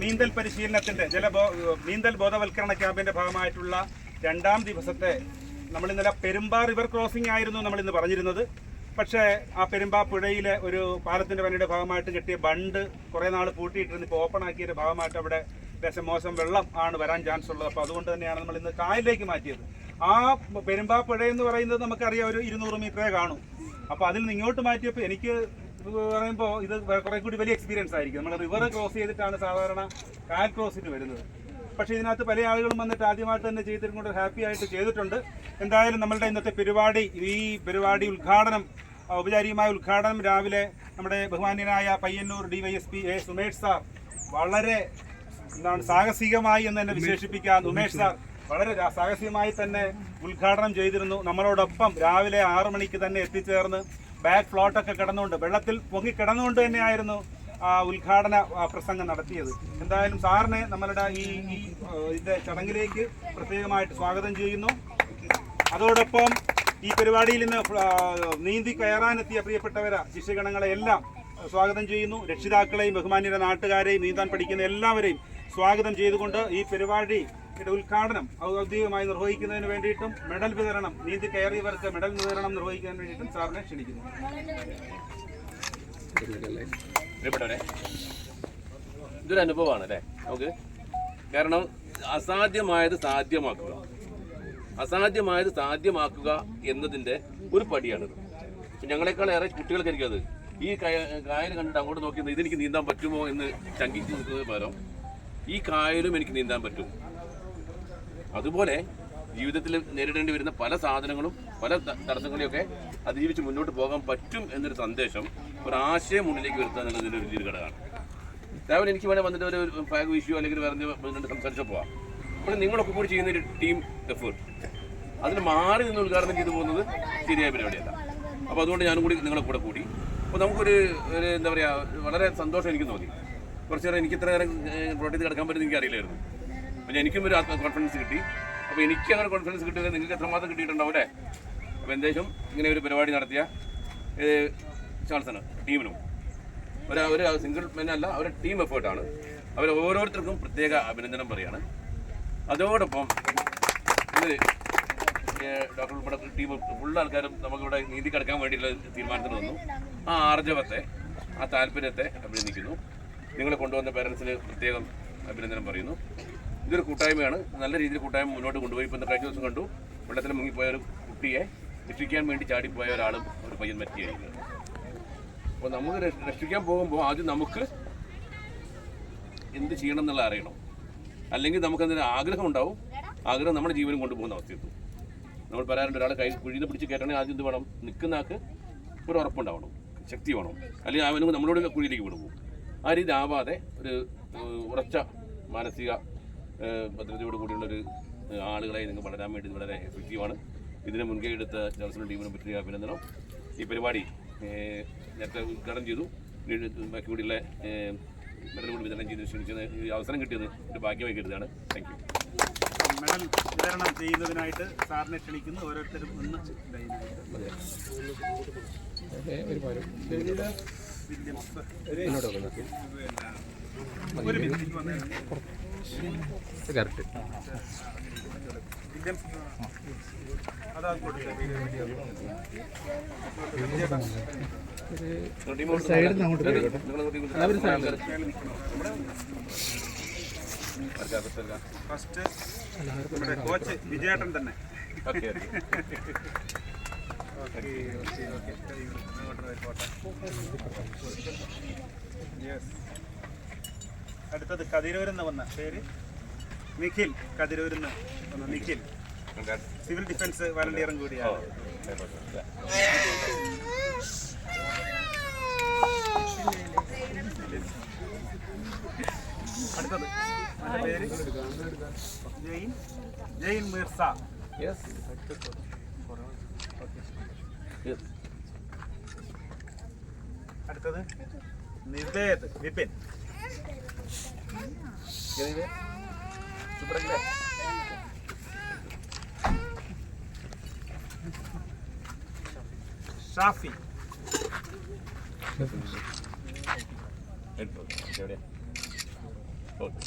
നീന്തൽ പരിശീലനത്തിന്റെ ജലബോ നീന്തൽ ബോധവൽക്കരണ ക്യാമ്പിന്റെ ഭാഗമായിട്ടുള്ള രണ്ടാം ദിവസത്തെ നമ്മൾ ഇന്നലെ പെരുമ്പാ റിവർ ക്രോസിംഗ് ആയിരുന്നു നമ്മൾ ഇന്ന് പറഞ്ഞിരുന്നത്. പക്ഷേ ആ പെരുമ്പാ പുഴയിലെ ഒരു പാലത്തിന്റെ പണിയുടെ ഭാഗമായിട്ട് കിട്ടിയ ബണ്ട് കുറേ നാൾ പൂട്ടിയിട്ടിരുന്ന്. ഇപ്പോൾ ഓപ്പൺ ആക്കിയതിന്റെ ഭാഗമായിട്ട് അവിടെ ലേശം മോശം വെള്ളം ആണ് വരാൻ ചാൻസ് ഉള്ളത്. അപ്പോൾ അതുകൊണ്ട് തന്നെയാണ് നമ്മൾ ഇന്ന് കായലിലേക്ക് മാറ്റിയത്. ആ പെരുമ്പാ പുഴ എന്ന് പറയുന്നത് നമുക്കറിയാം ഒരു ഇരുന്നൂറ് മീറ്ററേ കാണും. അപ്പോൾ അതിൽ നിന്ന് ഇങ്ങോട്ട് മാറ്റിയപ്പോൾ എനിക്ക് പറയുമ്പോൾ ഇത് കുറെ കൂടി വലിയ എക്സ്പീരിയൻസ് ആയിരിക്കും. നമ്മൾ റിവർ ക്രോസ് ചെയ്തിട്ടാണ് സാധാരണ കാൽ ക്രോസിന് വരുന്നത്. പക്ഷേ ഇതിനകത്ത് പല ആളുകളും വന്നിട്ട് ആദ്യമായിട്ട് തന്നെ ചെയ്തിട്ടും കൊണ്ട് ഹാപ്പി ആയിട്ട് ചെയ്തിട്ടുണ്ട്. എന്തായാലും നമ്മളുടെ ഇന്നത്തെ പരിപാടി ഈ പരിപാടി ഉദ്ഘാടനം ഔപചാരികമായ ഉദ്ഘാടനം രാവിലെ നമ്മുടെ ബഹുമാന്യനായ Payyanur D Y S P A Sumesh sir വളരെ എന്താണ് സാഹസികമായി എന്ന് തന്നെ വിശേഷിപ്പിക്കാം. ഉമേഷ് സാർ വളരെ സാഹസികമായി തന്നെ ഉദ്ഘാടനം ചെയ്തിരുന്നു. നമ്മളോടൊപ്പം രാവിലെ ആറു മണിക്ക് തന്നെ എത്തിച്ചേർന്ന് ബാക്ക് ഫ്ലോട്ടൊക്കെ കിടന്നുകൊണ്ട് വെള്ളത്തിൽ പൊങ്ങി കിടന്നുകൊണ്ട് തന്നെയായിരുന്നു ഉദ്ഘാടന പ്രസംഗം നടത്തിയത്. എന്തായാലും സാറിനെ നമ്മളുടെ ഈ ഈ ആ, ഇതിന്റെ ചടങ്ങിലേക്ക് പ്രത്യേകമായിട്ട് സ്വാഗതം ചെയ്യുന്നു. അതോടൊപ്പം ഈ പരിപാടിയിൽ നിന്ന് നീന്തി കയറാനെത്തിയ പ്രിയപ്പെട്ടവരെ ശിഷ്യഗണങ്ങളെ എല്ലാം സ്വാഗതം ചെയ്യുന്നു. രക്ഷിതാക്കളെയും ബഹുമാനിയുടെ നാട്ടുകാരെയും നീന്താൻ പഠിക്കുന്ന എല്ലാവരെയും സ്വാഗതം ചെയ്തുകൊണ്ട് ഈ പരിപാടിയുടെ ഉദ്ഘാടനം ഔദ്യോഗികമായി നിർവഹിക്കുന്നതിന് വേണ്ടിയിട്ടും മെഡൽ വിതരണം നീന്തി കയറിയവർക്ക് മെഡൽ വിതരണം നിർവഹിക്കാൻ വേണ്ടിയിട്ടും സാറിനെ ക്ഷണിക്കുന്നു. ഇതൊരു അനുഭവമാണ് അല്ലേ? നമുക്ക് കാരണം അസാധ്യമായത് സാധ്യമാക്കുക. അസാധ്യമായത് സാധ്യമാക്കുക എന്നതിന്റെ ഒരു പടിയാണിത്. ഞങ്ങളെക്കാൾ ഏറെ കുട്ടികൾക്കായിരിക്കും അത് ഈ കയ- കായൽ കണ്ടിട്ട് അങ്ങോട്ട് നോക്കി ഇതെനിക്ക് നീന്താൻ പറ്റുമോ എന്ന് ശങ്കിച്ച് നിൽക്കുന്നത് പകരം ഈ കായലും എനിക്ക് നീന്താൻ പറ്റും. അതുപോലെ ജീവിതത്തിൽ നേരിടേണ്ടി വരുന്ന പല സാധനങ്ങളും പല തടസ്സങ്ങളെയൊക്കെ അതിജീവിച്ച് മുന്നോട്ട് പോകാൻ പറ്റും എന്നൊരു സന്ദേശം ഒരു ആശയം മുന്നിലേക്ക് വരുത്താൻ എന്നതിന്റെ ഒരു വലിയൊരു ഘടകമാണ്. രാവിലെ എനിക്ക് വേണേൽ വന്നിട്ട് ഒരു ഫ്ലാഗ് ഇഷ്യൂ അല്ലെങ്കിൽ വന്നിട്ട് സംസാരിച്ചു പോവാം. അപ്പോൾ നിങ്ങളൊക്കെ കൂടി ചെയ്യുന്ന ഒരു ടീം എഫേർട്ട് അതിൽ മാറി നിന്ന് ഉദ്ഘാടനം ചെയ്തു പോകുന്നത് ശരിയായ പരിപാടിയല്ല. അപ്പോൾ അതുകൊണ്ട് ഞാനും കൂടി നിങ്ങളെ കൂടെ കൂടി. അപ്പോൾ നമുക്കൊരു ഒരു എന്താ പറയുക വളരെ സന്തോഷം എനിക്ക് തോന്നി. കുറച്ച് നേരം എനിക്ക് ഇത്ര നേരം പ്രോട്ടീൻ കിടക്കാൻ പറ്റുന്ന എനിക്ക് അറിയില്ലായിരുന്നു അപ്പോൾ എനിക്കും ഒരു ആത്മ കോൺഫിഡൻസ് കിട്ടി. അപ്പോൾ എനിക്ക് അങ്ങനെ കോൺഫിഡൻസ് കിട്ടിയത് നിങ്ങൾക്ക് എത്രമാത്രം കിട്ടിയിട്ടുണ്ടാവും അല്ലേ? അപ്പോൾ എന്തേശം ഇങ്ങനെ ഒരു പരിപാടി നടത്തിയ ചാൻസാണ് ടീമിനും. ഒരു ഒരു സിംഗിൾ മെൻ അല്ല ടീം എഫേർട്ടാണ് അവർ ഓരോരുത്തർക്കും പ്രത്യേക അഭിനന്ദനം പറയാണ്. അതോടൊപ്പം ഇത് ഡോക്ടർ ഉൾപ്പെടെ ടീം ഫുൾ ആൾക്കാരും നമുക്കിവിടെ നീതി കിടക്കാൻ വേണ്ടിയുള്ള തീരുമാനത്തിന് വന്നു. ആ ആർജവത്തെ ആ താല്പര്യത്തെ അഭിനന്ദിക്കുന്നു. നിങ്ങളെ കൊണ്ടുവന്ന പേരൻസിന് പ്രത്യേകം അഭിനന്ദനം പറയുന്നു. ഇതൊരു കൂട്ടായ്മയാണ്. നല്ല രീതിയിൽ കൂട്ടായ്മ മുന്നോട്ട് കൊണ്ടുപോയി. ഇപ്പം കഴിഞ്ഞ ദിവസം കണ്ടു. വെള്ളത്തിൽ മുങ്ങിപ്പോയ ഒരു കുട്ടിയെ രക്ഷിക്കാൻ വേണ്ടി ചാടിപ്പോയ ഒരാളും ഒരു പയ്യൻ പറ്റിയായിരുന്നു അപ്പോൾ നമുക്ക് രക്ഷ- രക്ഷിക്കാൻ പോകുമ്പോൾ ആദ്യം നമുക്ക് എന്ത് ചെയ്യണം എന്നുള്ള അറിയണം. അല്ലെങ്കിൽ നമുക്ക് നമുക്കതിന് ആഗ്രഹം ഉണ്ടാവും. ആഗ്രഹം നമ്മുടെ ജീവനും കൊണ്ടുപോകുന്ന അവസ്ഥയെത്തും. നമ്മൾ പറയാറുണ്ട് ഒരാളെ കൈ കുഴിന്ന് പിടിച്ച് കയറ്റണമെങ്കിൽ ആദ്യം എന്ത് വേണം? നിൽക്കുന്ന ആൾക്ക് ഒരു ഉറപ്പുണ്ടാവണം ശക്തി വേണം. അല്ലെങ്കിൽ അവനും നമ്മളോട് കുഴിയിലേക്ക് വിടുമ്പോൾ ആ രീതി ആവാതെ ഒരു ഉറച്ച മാനസിക ഏഹ്, ഭദ്രതയോട് കൂടിയുള്ള ഒരു ഏഹ്, ആളുകളെ നിങ്ങൾ വളരാൻ വേണ്ടി വളരെ എഫക്റ്റീവാണ് ഇതിന് മുൻകൈ എടുത്ത ജനറൽ ടീമിനെ പറ്റിയ അഭിനന്ദനം. ഈ പരിപാടി നേരത്തെ ഉദ്ഘാടനം ചെയ്തു. ബാക്കി കൂടിയുള്ള മെഡൽ കൂടി വിതരണം ചെയ്ത് ക്ഷണിച്ചത് ഈ അവസരം കിട്ടിയത് ഒരു ഭാഗ്യമായി കരുതാണ് താങ്ക് യു മെഡൽ വിതരണം ചെയ്യുന്നതിനായിട്ട് സാറിനെ ക്ഷണിക്കുന്നു. ഓരോരുത്തരും ഒന്ന് ഒരു മിനിറ്റ് വന്നേ. വില്യംസ്. അതാ കൊടുത്തേ. ഫസ്റ്റ് നമ്മുടെ കോച്ച് വിജയേട്ടൻ തന്നെ അങ്ങോട്ട് യെസ് അടുത്തത് കതിരൂരിന്ന് വന്ന പേര്? നിഖിൽ കതിരൂരിന്ന് വന്ന നിഖിൽ. സിവിൽ ഡിഫൻസ് വളണ്ടിയറും കൂടിയാണ്. അടുത്തത് പേര്? ജെയിൻ? ജെയിൻ മിർസ. യെസ് യെസ് അടുത്തത് Nived Vipin. സൂപ്പറല്ലേ ഷാഫി എവിടെയാ ഓക്കെ